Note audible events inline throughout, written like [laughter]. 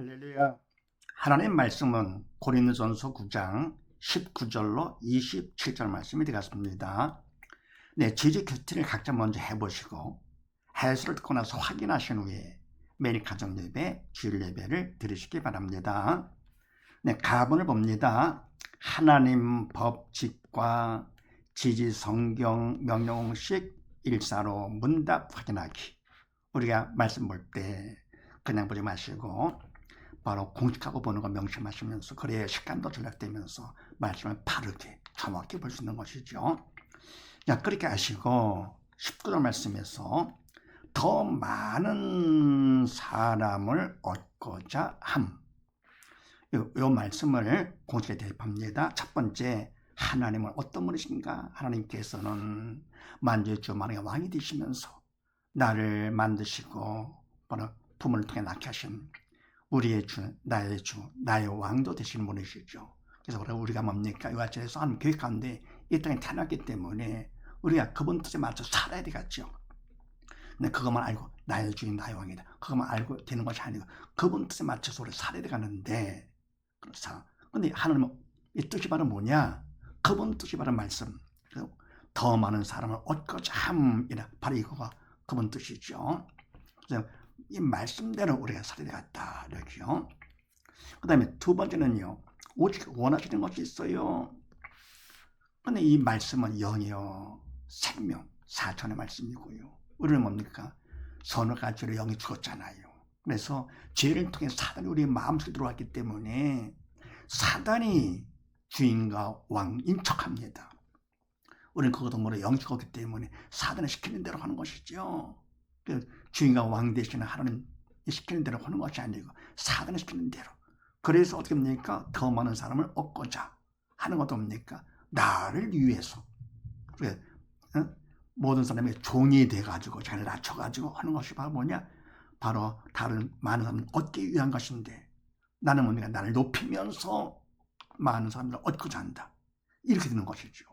할렐루야. 하나님 말씀은 고린도전서 9장 19절로 27절 말씀이 되겠습니다. 네, 지지 큐티를 각자 먼저 해보시고 해설을 듣고 나서 확인하신 후에 매일 가정 예배, 주일 예배를 들으시기 바랍니다. 네, 가본을 봅니다. 하나님 법칙과 지지 성경 명령식 일사로 문답 확인하기. 우리가 말씀 볼 때 그냥 보지 마시고 바로 공식하고 보는 거 명심하시면서 그래야 시간도 절약되면서 말씀을 바르게 정확히 볼 수 있는 것이죠. 자, 그렇게 하시고 19절 말씀에서 더 많은 사람을 얻고자 함. 요, 요 말씀을 공식에 대입합니다. 첫 번째, 하나님은 어떤 분이신가? 하나님께서는 만주의 주 만왕의 왕이 되시면서 나를 만드시고 바로 통해 낳게 하신 우리의 주, 나의 주, 나의 왕도 되시는 분이시죠. 그래서 우리가 뭡니까? 이와 같이 하나님 계획 가운데 이 땅에 태어났기 때문에 우리가 그분 뜻에 맞춰 살아야 되겠죠. 근데 그것만 알고 나의 주인, 나의 왕이다. 그것만 알고 되는 것이 아니고 그분 뜻에 맞춰서 우리 살아야 되겠는데 그렇죠. 근데 하나님은 이 뜻이 바로 뭐냐? 그분 뜻이 바로 말씀. 더 많은 사람을 얻고자 함이라 바로 이거가 그분 뜻이죠. 그래서 이 말씀대로 우리가 살아야 되겠다. 이렇게요. 그 다음에 두 번째는요. 오직 원하시는 것이 있어요. 근데 이 말씀은 영이요. 생명, 사천의 말씀이고요. 우리는 뭡니까? 선을 가지로 영이 죽었잖아요. 그래서 죄를 통해 사단이 우리 마음속에 들어왔기 때문에 사단이 주인과 왕인 척합니다. 우리는 그것도 모르 영이 죽었기 때문에 사단이 시키는 대로 하는 것이죠. 그 주인과 왕 대신에 하나님 시키는 대로 하는 것이 아니고 사단이 시키는 대로. 그래서 어떻게 합니까? 더 많은 사람을 얻고자 하는 것도 뭡니까? 나를 위해서. 그래, 어? 모든 사람이 종이 돼가지고 자기를 낮춰가지고 하는 것이 바로 뭐냐? 바로 다른 많은 사람을 얻기 위한 것인데 나는 뭡니까? 나를 높이면서 많은 사람들을 얻고자 한다. 이렇게 되는 것이죠.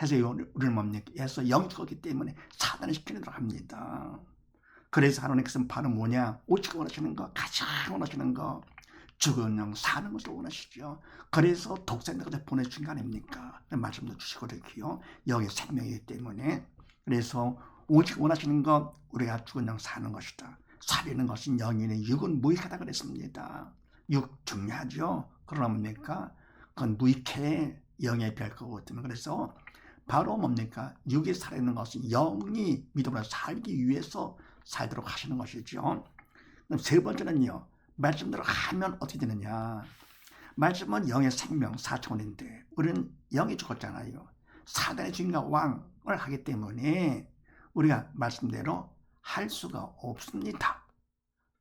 해서 우리는 뭡니까? 해서 죽었기 때문에 사단을 시키는 대로 합니다. 그래서 하나님께서는 바로 뭐냐? 오직 원하시는 거, 가장 원하시는 거, 죽은 영 사는 것을 원하시죠. 그래서 독생자까지 보내주신 거 아닙니까? 말씀도 주시고 이렇게요. 영의 생명이기 때문에. 그래서 오직 원하시는 것, 우리가 죽은 영 사는 것이다. 살리는 것은 영인의 육은 무익하다 그랬습니다. 육 중요하죠. 그러나 뭡니까? 그건 무익해 영에 비할 거거든요. 그래서 바로 뭡니까? 육이 살아있는 것은 영이 믿음으로 살기 위해서 살도록 하시는 것이죠. 그럼 세 번째는요. 말씀대로 하면 어떻게 되느냐. 말씀은 영의 생명 사천인데 우리는 영이 죽었잖아요. 사단의 주인과 왕을 하기 때문에 우리가 말씀대로 할 수가 없습니다.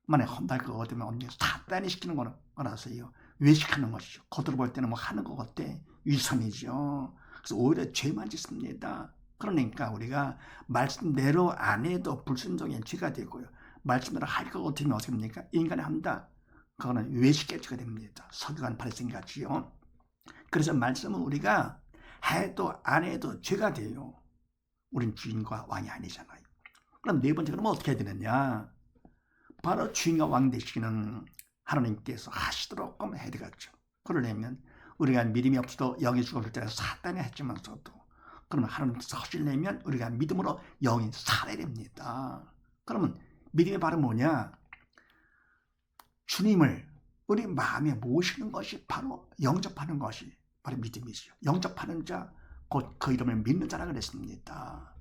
만약 험달 거 얻으면 언제 사단이 시키는 거라서요. 왜 시키는 것이죠? 겉으로 볼 때는 뭐 하는 것 같아. 위선이죠. 그래서 오히려 죄만 짓습니다. 그러니까 우리가 말씀대로 안 해도 불순종의 죄가 되고요. 말씀대로 할 것 같으면 어떻게 됩니까? 인간이 한다. 그거는 외식의 죄가 됩니다. 석유관 발생 같이요. 그래서 말씀은 우리가 해도 안 해도 죄가 돼요. 우린 주인과 왕이 아니잖아요. 그럼 네 번째 그러면 어떻게 해야 되느냐? 바로 주인과 왕 되시는 하나님께서 하시도록 해야 되겠죠. 그러려면 우리가 믿음이 없어도 영이 죽었을 때 사단이 했지만서도 그러면 하나님께서 하시려면 우리가 믿음으로 영이 살아야 됩니다. 그러면 믿음이 바로 뭐냐? 주님을 우리 마음에 모시는 것이 바로 영접하는 것이 바로 믿음이죠. 영접하는 자, 곧 그 이름을 믿는 자라 그랬습니다.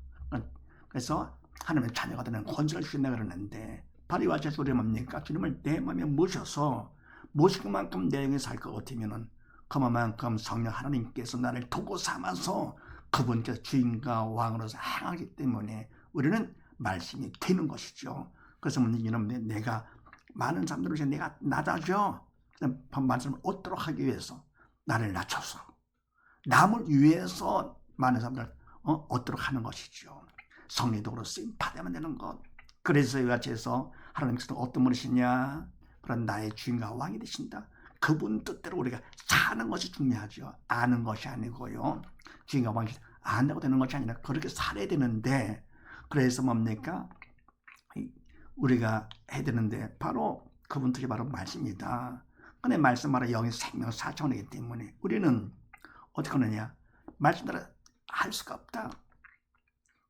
그래서 하나님의 자녀가 되는 권세를 주신다 그러는데 바로 이와 같이 우리 뭡니까? 주님을 내 마음에 모셔서 모시는 만큼 내 영이 살것 같으면은 그만큼 성령 하나님께서 나를 도구 삼아서 그분께서 주인과 왕으로서 행하기 때문에 우리는 말씀이 되는 것이죠. 그래서 여러분 내가 많은 사람들을 이제 내가 낮아져 말씀을 얻도록 하기 위해서 나를 낮춰서 남을 위해서 많은 사람들 어, 얻도록 하는 것이죠. 성리도로 쓰임 받아야만 되는 것. 그래서 이와 같이 해서 하나님께서 어떤 분이시냐? 그런 나의 주인과 왕이 되신다. 그분 뜻대로 우리가 사는 것이 중요하죠. 아는 것이 아니고요. 주인과 왕이 안다고 되는 것이 아니라 그렇게 살아야 되는데 그래서 뭡니까? 우리가 해야 되는데 바로 그분들이 바로 말씀이다. 근데 말씀 바로 영의 생명 사천이기 때문에 우리는 어떻게 하느냐 말씀대로 할 수가 없다.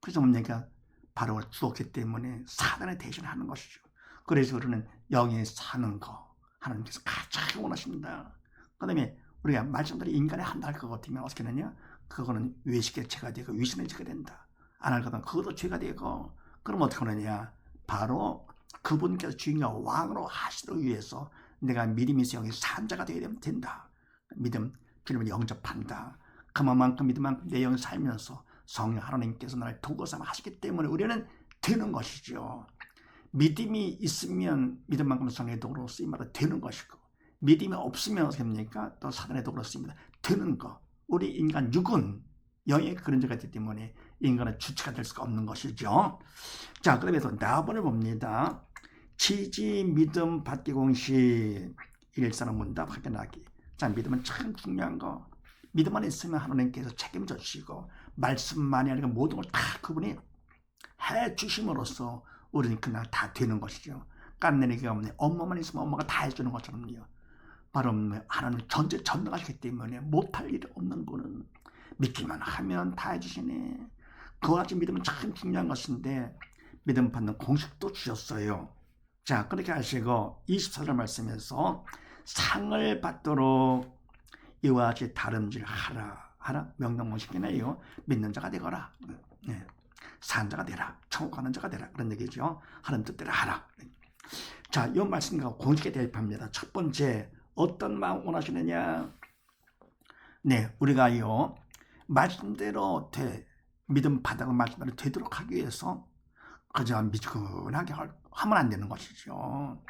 그래서 뭡니까 바로 죽었기 때문에 사단에 대신하는 것이죠. 그래서 우리는 영에 사는 거 하나님께서 가장 원하십니다. 그 다음에 우리가 말씀대로 인간이 한다 할것 같으면 어떻게 되냐? 그거는 외식의 죄가 되고 위선의 죄가 된다. 안 할 거면 그것도 죄가 되고 그럼 어떻게 하느냐? 바로 그분께서 주인과 왕으로 하시기 위해서 내가 믿음에서 영의 산자가 되어야 된다. 믿음, 주님을 영접한다. 그만큼 믿음만큼 내 영이 살면서 성령 하나님께서 나를 도구 삼아 하시기 때문에 우리는 되는 것이죠. 믿음이 있으면 믿음만큼 성령의 도구로 쓰임마다 되는 것이고 믿음이 없으면 합니까? 또 사단의 도구로 쓰임마다 되는 것. 우리 인간 육은 영의 그런 자가 있기 때문에 인간의 주체가 될 수가 없는 것이죠. 자, 그러면서 나번을 봅니다. 지지 믿음 받기 공식 일사는 문답 확인하기. 자, 믿음은 참 중요한 거. 믿음만 있으면 하나님께서 책임져 주시고 말씀만이 아니라 모든 걸 다 그분이 해 주심으로써 우리는 그날 다 되는 것이죠. 깐내리기가 없네. 엄마만 있으면 엄마가 다 해주는 것처럼요. 바로 하나님 전제 전능하시기 때문에 못할 일이 없는 분은 믿기만 하면 다 해주시네. 그와 같이 믿음은 참 중요한 것인데 믿음 받는 공식도 주셨어요. 자 그렇게 하시고 24절 말씀에서 상을 받도록 이와 같이 다름질 하라 하라 명령 공식이네요. 믿는 자가 되거라. 네. 산 자가 되라. 천국 가는 자가 되라. 그런 얘기죠. 하나님 뜻대로 하라. 자, 이 말씀과 공식에 대입합니다. 첫 번째, 어떤 마음 원하시느냐? 네, 우리가요, 말씀대로 돼, 믿음 바닥을 말씀대로 되도록 하기 위해서 그저 미지근하게 하면 안 되는 것이죠.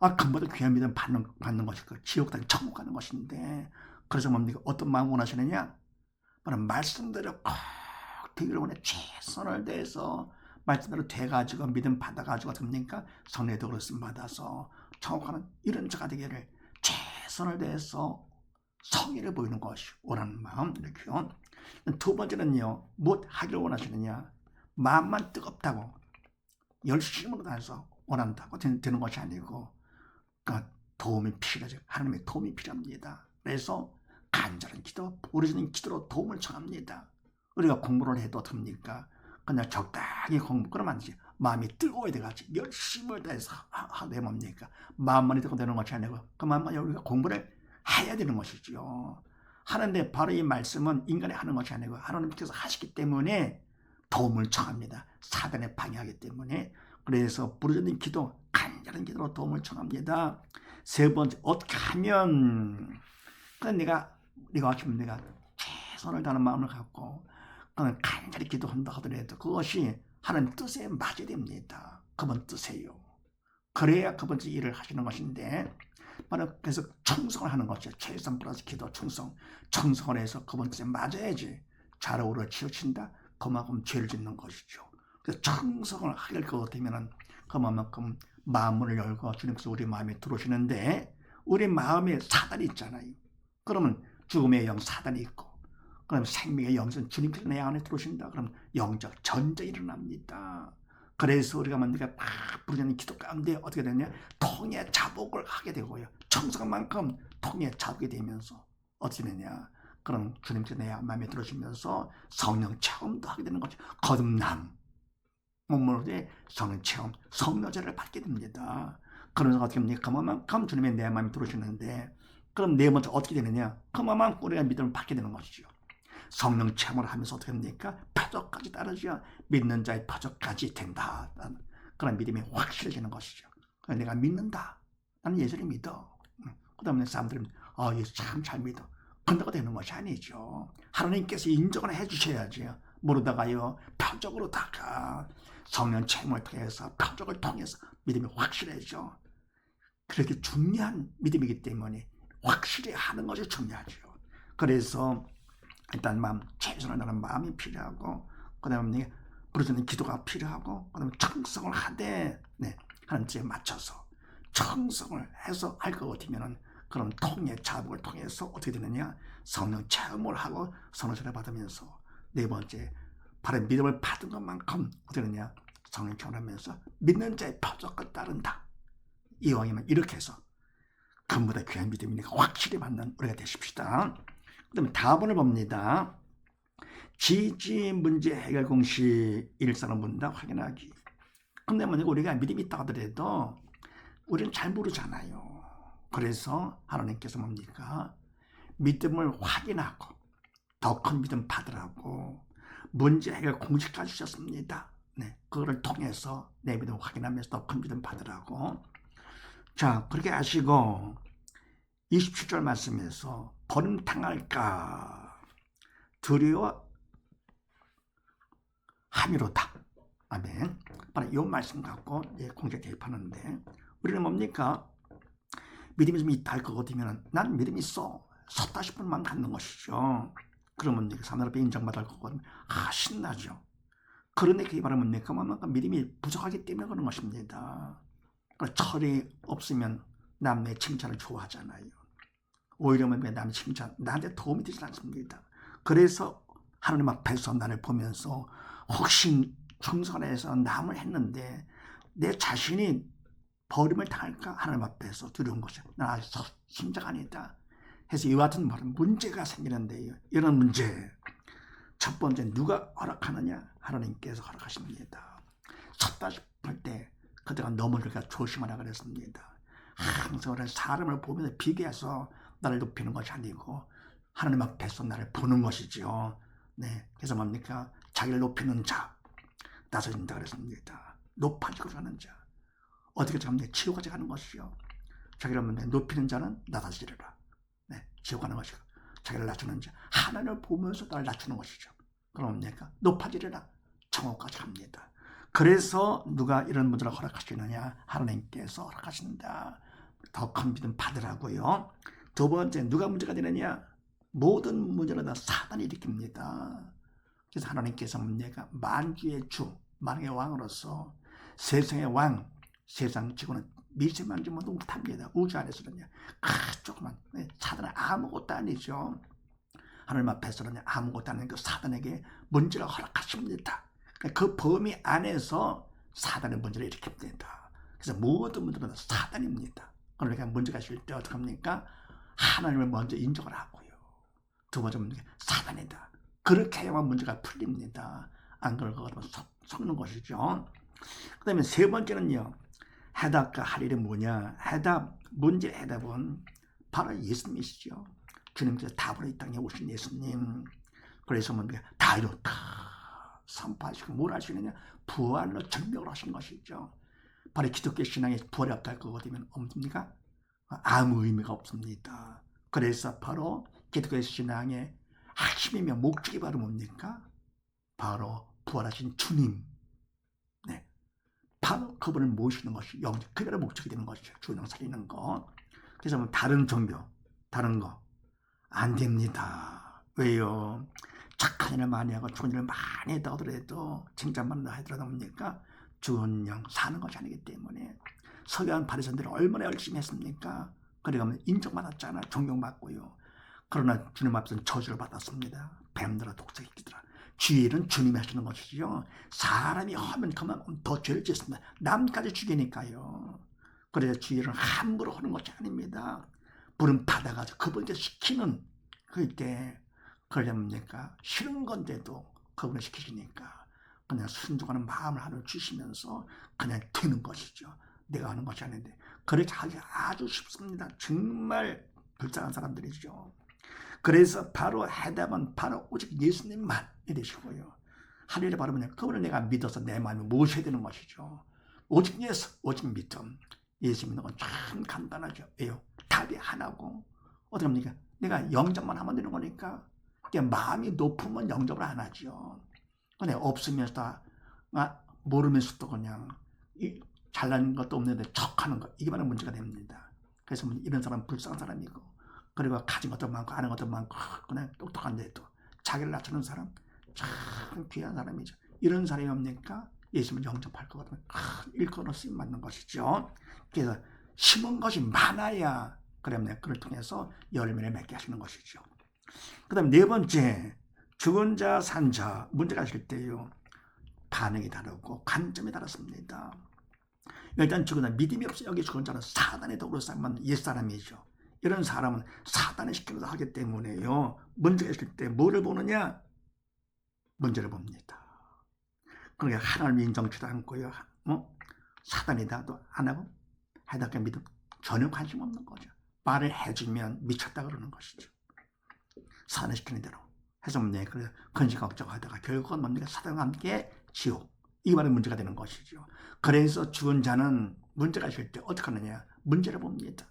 아, 근본도 귀한 믿음 받는, 받는 것이 그 지옥 땅 천국 가는 것인데, 그래서 뭡니까? 어떤 마음 원하시느냐? 바로 말씀대로 꼭 되기를 원해 최선을 다해서 말씀대로 돼가지고 믿음 받아가지고 됩니까? 성례 덕으로 쓰임 받아서 가는 이런 자가 되기를 최선을 다해서 성의를 보이는 것이 원하는 마음 이렇게요. 두 번째는요, 무엇 하기를 원하시느냐? 마음만 뜨겁다고 열심으로 다해서 원한다고 되는 것이 아니고, 그러니까 도움이 필요하죠. 하나님의 도움이 필요합니다. 그래서 간절한 기도, 부르짖는 기도로 도움을 청합니다. 우리가 공부를 해도 됩니까? 그냥 적당히 공부, 그러면 안 되지. 마음이 뜨거워야 돼가지고 열심을 다해서 하되 뭡니까? 마음만이 뜨고 되는 것이 아니고 그 마음만 우리가 공부를 해야 되는 것이죠. 하는데 바로 이 말씀은 인간이 하는 것이 아니고 하나님께서 하시기 때문에 도움을 청합니다. 사단에 방해하기 때문에 그래서 부르짖는 기도, 간절한 기도로 도움을 청합니다. 세 번째 어떻게 하면 그냥 내가 네가 아침 내가 최선을 다하는 마음을 갖고 그냥 간절히 기도한다 하더라도 그것이 하나님 뜻에 맞아야 됩니다. 그분 뜻이에요. 그래야 그분 일을 하시는 것인데 바로 그래서 충성을 하는 것이죠. 최선 플러스 기도 충성. 충성을 해서 그분 뜻에 맞아야지 좌우로 치우친다. 그만큼 죄를 짓는 것이죠. 그래서 충성을 하게 것 같으면은 그만큼 마음을 열고 주님께서 우리 마음에 들어오시는데 우리 마음에 사단이 있잖아요. 그러면 죽음의 영 사단이 있고 그럼 생명의 영선 주님께서 내 안에 들어오신다. 그럼 영적 전쟁이 일어납니다. 그래서 우리가 만드가 막 부르짖는 기도 가운데 어떻게 되냐? 통의 자복을 하게 되고요. 청성한 만큼 통의 자복이 되면서 어떻게 되냐? 그럼 주님께서 내 마음에 들어오시면서 성령 체험도 하게 되는 거죠. 거듭남. 몸으로의 성령 체험, 성녀제를 받게 됩니다. 그러면서 어떻게 됩니까? 그만큼 주님의 내 마음에 들어오시는데 그럼 네 번째 어떻게 되느냐? 그만큼 우리가 믿음을 받게 되는 것이죠. 성령 체험을 하면서 어떻게 됩니까? 표적까지 따르죠. 믿는 자의 표적까지 된다. 그런 믿음이 확실해지는 것이죠. 내가 믿는다. 나는 예수를 믿어. 그 다음에 사람들은 아, 예수 참 잘 믿어. 근데가 되는 것이 아니죠. 하나님께서 인정을 해주셔야죠. 모르다가요, 표적으로 다가 성령 체험을 통해서 표적을 통해서 믿음이 확실해져. 그렇게 중요한 믿음이기 때문에 확실히 하는 것이 중요하죠. 그래서 일단 마음 최선을 다하는 마음이 필요하고 그다음에 부르짖는 기도가 필요하고 그다음에 청성을 하되 네, 하는 지에 맞춰서 청성을 해서 할 것 같으면은 그럼 통의 자복을 통해서 어떻게 되느냐? 성령 체험을 하고 선호를 받으면서 네 번째 바른 믿음을 받은 것만큼 어떻게 되느냐? 성령 체험하면서 믿는 자의 표적과 따른다. 이왕이면 이렇게 해서 금보다 귀한 믿음이니까 확실히 받는 우리가 되십시다. 그 다음에 다음을 봅니다. 지지 문제 해결 공식 일사는 문다 확인하기. 근데 만약 우리가 믿음이 있다 하더라도 우리는 잘 모르잖아요. 그래서 하나님께서 뭡니까? 믿음을 확인하고 더 큰 믿음 받으라고 문제 해결 공식까지 주셨습니다. 네, 그거를 통해서 내 믿음 확인하면서 더 큰 믿음 받으라고. 자, 그렇게 하시고 27절 말씀에서 당할까 두려워 함이로다. 아멘. 바로 이 말씀 갖고 예, 공제 대입하는데 우리는 뭡니까? 믿음이 좀 있다 할 거거든요. 난 믿음이 있어. 섰다 싶은 마음 갖는 것이죠. 그러면 이게 사람 앞에 인정받을 거거든요. 아, 신나죠. 그런데 그게 바로 뭡니까? 뭡니까? 믿음이 부족하기 때문에 그런 것입니다. 그 철이 없으면 남의 칭찬을 좋아하잖아요. 오히려 왜 남의 칭찬, 나한테 도움이 되지 않습니다. 그래서 하나님 앞에서 나를 보면서 혹시 충성해서 남을 했는데 내 자신이 버림을 당할까 하나님 앞에서 두려운 것이 나 아직 심자가 아니다. 해서 이와 같은 말은 문제가 생기는데요. 이런 문제 첫 번째 누가 허락하느냐 하나님께서 허락하십니다. 섰다 싶을 때 그때가 넘어질까 조심하라 그랬습니다. 항상 사람을 보면서 비교해서 나를 높이는 것이 아니고 하나님 앞에서 나를 보는 것이지요. 네, 그래서 뭡니까? 자기를 높이는 자 나서진다 그랬습니다. 높아지고 가는 자 어떻게 잡냐? 치유까지 가는 것이요. 자기를 높이는 자는 낮아지리라. 네, 지옥 가는 것이고 자기를 낮추는 자 하나님을 보면서 나를 낮추는 것이죠. 그럼 뭡니까? 높아지리라. 정오까지 갑니다. 그래서 누가 이런 문제를 허락하시느냐? 하나님께서 허락하신다. 더 큰 믿음 받으라고요. 두 번째 누가 문제가 되느냐? 모든 문제는 다 사단이 일으킵니다. 그래서 하나님께서 내가 만주의 주, 만왕의 왕으로서 세상의 왕, 세상 지구는 미세만지면 못합니다. 우주 안에서는요. 아, 조그만 사단은 아무것도 아니죠. 하나님 앞에서는 아무것도 아닌 그 사단에게 문제를 허락하십니다. 그 범위 안에서 사단의 문제를 일으킵니다. 그래서 모든 문제는 사단입니다. 그러니까 문제가 있을 때 어떡합니까? 하나님을 먼저 인정을 하고요. 두 번째 문제 사단이다. 그렇게 해야만 문제가 풀립니다. 안 그러고 섞는 것이죠. 그 다음에 세 번째는요. 해답과 할 일이 뭐냐? 해답, 문제 해답은 바로 예수님이시죠. 주님께서 답으로 이 땅에 오신 예수님. 그래서 뭡니까? 다 이렇다. 선포하시고 뭘 하시느냐? 부활로 증명을 하신 것이죠. 바로 기독교 신앙에 부활이 없다 거거든요. 없습니까? 아무 의미가 없습니다. 그래서 바로 기독교 신앙의 핵심이며 목적이 바로 뭡니까? 바로 부활하신 주님. 네. 바로 그분을 모시는 것이 영적, 그게 바로 목적이 되는 것이죠. 주님 살리는 거. 그래서 뭐 다른 종교, 다른 거, 안 됩니다. 왜요? 착한 일을 많이 하고 좋은 일을 많이 했다 하더라도 칭찬만 하더라도 뭡니까? 좋은 영 사는 것이 아니기 때문에 서기관 바리새인들은 얼마나 열심히 했습니까? 그래가면 인정받았잖아. 존경받고요. 그러나 주님 앞에서는 저주를 받았습니다. 뱀들아 독사기들아. 주일은 주님이 하시는 것이죠. 사람이 하면 그만 더 죄를 짓습니다. 남까지 죽이니까요. 그래서 주일은 함부로 하는 것이 아닙니다. 불은 받아가지고 그분께 시키는 그때 그러렵니까? 싫은 건데도 그분을 시키시니까 그냥 순종하는 마음을 하나 주시면서 그냥 되는 것이죠. 내가 하는 것이 아닌데 그렇게 하기 아주 쉽습니다. 정말 불쌍한 사람들이죠. 그래서 바로 해답은 바로 오직 예수님만 이러시고요. 하늘에 바로 뭐냐 그분을 내가 믿어서 내 마음에 모셔야 되는 것이죠. 오직 예수, 오직 믿음. 예수 믿는 건 참 간단하죠. 왜요? 답이 하나고 어떻게 합니까? 내가 영접만 하면 되는 거니까 마음이 높으면 영접을 안 하죠. 근데 없으면서 아, 모르면서도 그냥 잘난 것도 없는데 척하는 것 이게 바로 문제가 됩니다. 그래서 뭐 이런 사람 불쌍한 사람이고 그리고 가진 것도 많고 아는 것도 많고 [laughs] 그냥 똑똑한데도 자기를 낮추는 사람 참 귀한 사람이죠. 이런 사람이 없니까 예수님을 영접할 거거든요. 일거로 쓰임 맞는 것이죠. 그래서 심은 것이 많아야 그러면 그를 통해서 열매를 맺게 하시는 것이죠. 그 다음 네 번째 죽은 자, 산 자 문제가 있을 때요. 반응이 다르고 관점이 다릅니다. 일단 죽은 자 믿음이 없어 여기 죽은 자는 사단의 도구로 쌓은 옛사람이죠. 이런 사람은 사단의 시키면서 하기 때문에요. 문제가 있을 때 뭐를 보느냐? 문제를 봅니다. 그러니까 하나님 인정치도 않고요. 뭐 사단이다 또안 하고 해답게 믿음 전혀 관심 없는 거죠. 말을 해주면 미쳤다 그러는 것이죠. 사단을 시키는 대로 해서 뭡니까? 그래 근심 걱정하다가 결국은 뭡니까? 사단과 함께 지옥 이 말이 문제가 되는 것이죠. 그래서 죽은 자는 문제가 있을 때 어떻게 하느냐? 문제를 봅니다.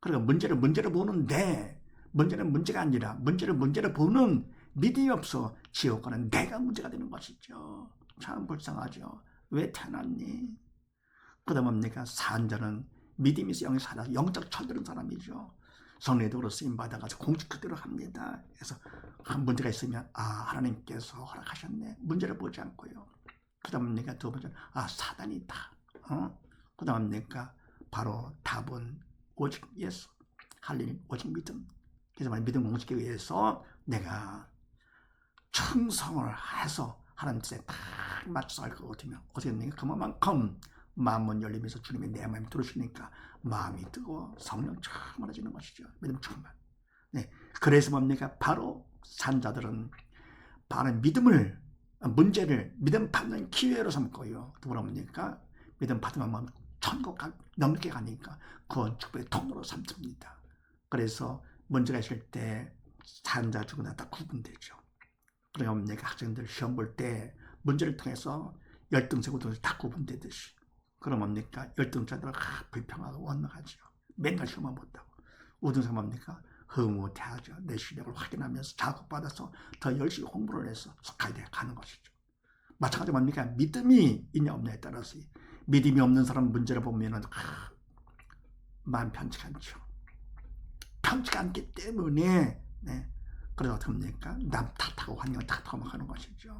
그러니까 문제를 문제를 보는데 문제는 문제가 아니라 문제를 문제를 보는 믿음이 없어 지옥 가는 내가 문제가 되는 것이죠. 참 불쌍하죠. 왜 태어났니? 그다음 뭡니까? 산자는 믿음이 있어 영이 살아 영적 철들은 사람이죠. 성례도로 쓰임 받아가지고 공직 그대로 합니다. 그래서 한 문제가 있으면 아 하나님께서 허락하셨네. 문제를 보지 않고요. 그 다음 뭡니까? 두 번째는 아 사단이다. 어? 그 다음 뭡니까? 바로 답은 오직 예수. 할일 오직 믿음. 그래서 말 믿음 공식에 의해서 내가 충성을 해서 하나님 뜻에 딱 맞춰서 할 거거든요. 어떻게 했는가? 그만큼 마음문 열리면서 주님이 내 마음에 들으시니까 마음이 뜨고 성령 충만해지는 것이죠. 믿음 충만. 네. 그래서 뭡니까? 바로 산자들은 바로 믿음을 문제를 믿음 받는 기회로 삼고요. 또 뭡니까? 믿음 받으면 천국 가, 넘게 가니까 그건 축복의 통로로 삼습니다. 그래서 문제가 있을 때 산자 죽으나 다 구분되죠. 그러니까 뭡니까? 학생들 시험 볼 때 문제를 통해서 열등생 우등생 다 구분되듯이 그럼 뭡니까? 열등자들은 아, 불평하고 원망하죠. 맨날 시험만 못하고 우등생 뭡니까? 흐뭇해하죠. 내 실력을 확인하면서 자극받아서 더 열심히 공부를 해서 돼 가는 것이죠. 마찬가지로 뭡니까? 믿음이 있냐 없냐에 따라서 믿음이 없는 사람 문제를 보면은 아, 마음 편치가 않죠. 편치가 않기 때문에 네. 그래서 어떻게 합니까? 남 탓하고 환경 탓하고 막 하는 것이죠.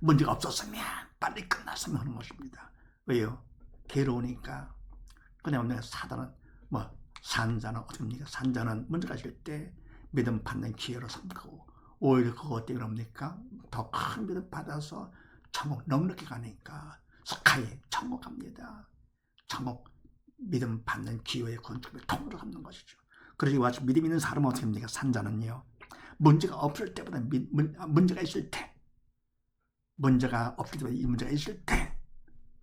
문제가 없었으면 빨리 끝났으면 하는 것입니다. 왜요? 괴로우니까. 그냥 사단은 뭐 산자는 어떻게 합니까? 산자는 문제가 있을 때 믿음 받는 기회로 삼고 오히려 그것 때문에 뭡니까? 더 큰 믿음 받아서 천국 넉넉히 가니까 속하게 천국 갑니다. 천국 믿음 받는 기회의 건축을 통으로 삼는 것이죠. 그러지 와서 믿음 있는 사람은 어떻게 합니까? 산자는요. 문제가 없을 때보다 미, 문, 문제가 있을 때 문제가 없을 때보다 이 문제가 있을 때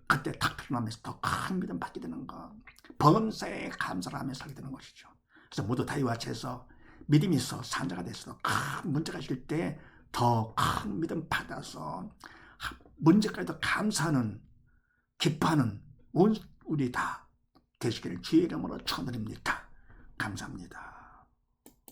그때 탁 일어나면서 더 큰 믿음 받게 되는 거 범사에 감사를 하며 살게 되는 것이죠. 그래서 모두 다 이와 같이서 믿음이 있어 산자가 됐어 큰 문제가 있을 때 더 큰 믿음 받아서 문제까지도 감사하는 기뻐하는 온 우리 다 되시기를 주의 이름으로 축원드립니다. 감사합니다.